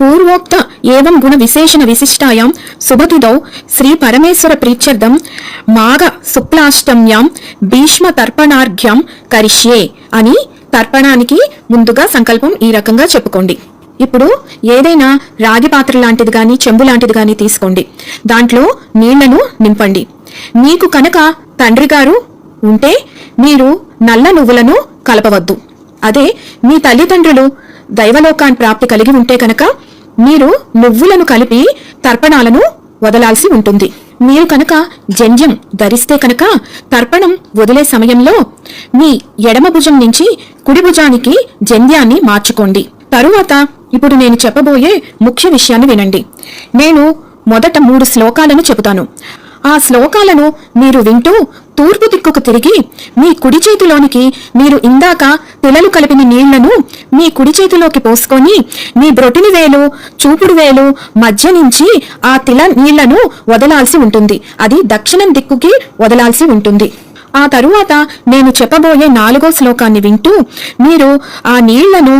పూర్వోక్త ఏవం గుణ విశేషణ విశిష్టాయాం సుభతిదౌ శ్రీ పరమేశ్వర ప్రీత్యర్థం మాఘ శుక్లాష్టమ్యాం భీష్మ తర్పణార్ఘ్యం కరిష్యే అని తర్పణానికి ముందుగా సంకల్పం ఈ రకంగా చెప్పుకోండి. ఇప్పుడు ఏదైనా రాగి పాత్ర లాంటిది కానీ చెంబు లాంటిది కానీ తీసుకోండి. దాంట్లో నీళ్ళను నింపండి. మీకు కనుక తండ్రి గారు ఉంటే మీరు నల్ల నువ్వులను కలపవద్దు. అదే మీ తల్లిదండ్రులు దైవలోకాన్ ప్రాప్తి కలిగి ఉంటే కనుక మీరు నువ్వులను కలిపి తర్పణాలను వదలాల్సి ఉంటుంది. మీరు కనుక జంధ్యం ధరిస్తే కనుక తర్పణం వదిలే సమయంలో మీ ఎడమ భుజం నుంచి కుడి భుజానికి జంధ్యాన్ని మార్చుకోండి. తరువాత ఇప్పుడు నేను చెప్పబోయే ముఖ్య విషయాన్ని వినండి. నేను మొదట మూడు శ్లోకాలను చెబుతాను. ఆ శ్లోకాలను మీరు వింటూ తూర్పు దిక్కుకు తిరిగి మీ కుడి చేతిలోనికి మీరు ఇందాక పిల్లలు కలిపిన నీళ్ళను మీ కుడి చేతిలోకి పోసుకొని మీ బ్రొటిని వేలు చూపుడు వేలు మధ్య నుంచి ఆ తిల నీళ్ళను వదలాల్సి ఉంటుంది. అది దక్షిణం దిక్కుకి వదలాల్సి ఉంటుంది. ఆ తరువాత నేను చెప్పబోయే నాలుగో శ్లోకాన్ని వింటూ మీరు ఆ నీళ్ళను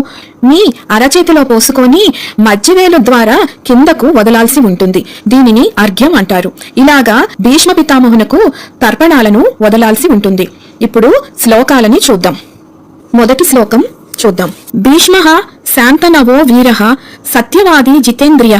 మీ అరచేతిలో పోసుకొని మధ్యవేలు ద్వారా కిందకు వదలాల్సి ఉంటుంది. దీనిని అర్ఘ్యం అంటారు. ఇలాగా భీష్మ పితామహునకు తర్పణాలను వదలాల్సి ఉంటుంది. ఇప్పుడు శ్లోకాలని చూద్దాం. మొదటి శ్లోకం చూద్దాం. భీష్మ శాంతనవో వీర సత్యవాది జితేంద్రియ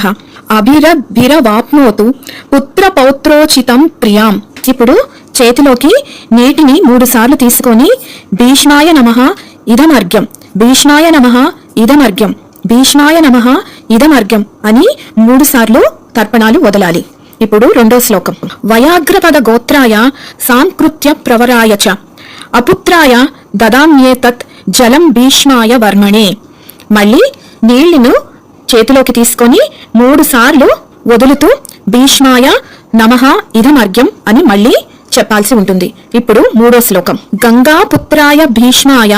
అభిరభిరవాప్నోతు పుత్ర పౌత్రోచితం ప్రియాం. ఇప్పుడు చేతిలోకి నీటిని మూడు సార్లు తీసుకొని భీష్మాయ నమ ఇదమర్ఘ్యం. భీష్మాయ నమ ఇదమర్ఘ్యం. భీష్మాయ నమ ఇదమర్ఘ్యం అని మూడు సార్లు తర్పణాలు వదలాలి. ఇప్పుడు రెండో శ్లోకం. వయాగ్రపద గోత్రాయ సాంకృత్య ప్రవరాయ చ. అపుత్రాయ దదామ్యేతత్ జలం భీష్మాయ వర్మణే. మళ్ళీ నీళ్ళను చేతిలోకి తీసుకొని మూడు సార్లు వదులుతూ భీష్మాయ నమః ఇదమర్ఘ్యం అని మళ్ళీ చెప్పాల్సి ఉంటుంది. ఇప్పుడు మూడో శ్లోకం. గంగా పుత్రాయ భీష్మాయ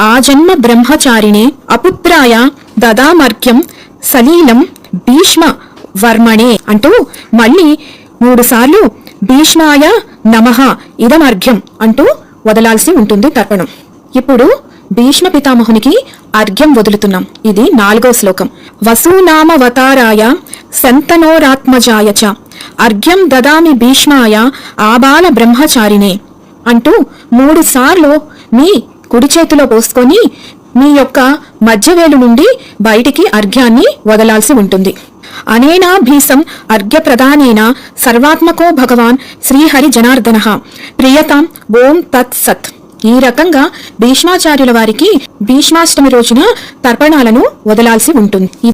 ఆజన్మ బ్రహ్మచారిణే అపుత్రాయ దదామర్ఘ్యం సలీలం భీష్మ వర్మణే అంటూ మళ్ళీ మూడు సార్లు భీష్మాయ నమః ఇదమర్ఘ్యం అంటూ వదలాల్సి ఉంటుంది తర్పణం. ఇప్పుడు భీష్మ పితామహునికి అర్ఘ్యం వదులుతున్నాం. ఇది నాలుగో శ్లోకం. వసూనామవతారాయ సంతనోరాత్మజాయ చ అర్ఘ్యం దదామి భీష్మాయ ఆబాల బ్రహ్మచారినే అంటూ మూడు సార్లు మీ కుడి చేతిలో పోసుకొని మీ యొక్క మధ్యవేలు నుండి బయటికి అర్ఘ్యాన్ని వదలాల్సి ఉంటుంది. అనేనా భీసం అర్ఘ్య ప్రధానేన సర్వాత్మకో భగవాన్ శ్రీహరి జనార్దన. ప్రియతాం ఓం తత్ సత్ ఈ రకంగా భీష్మాచార్యుల వారికి భీష్మాష్టమి రోజున తర్పణాలను వదలాల్సి ఉంటుంది.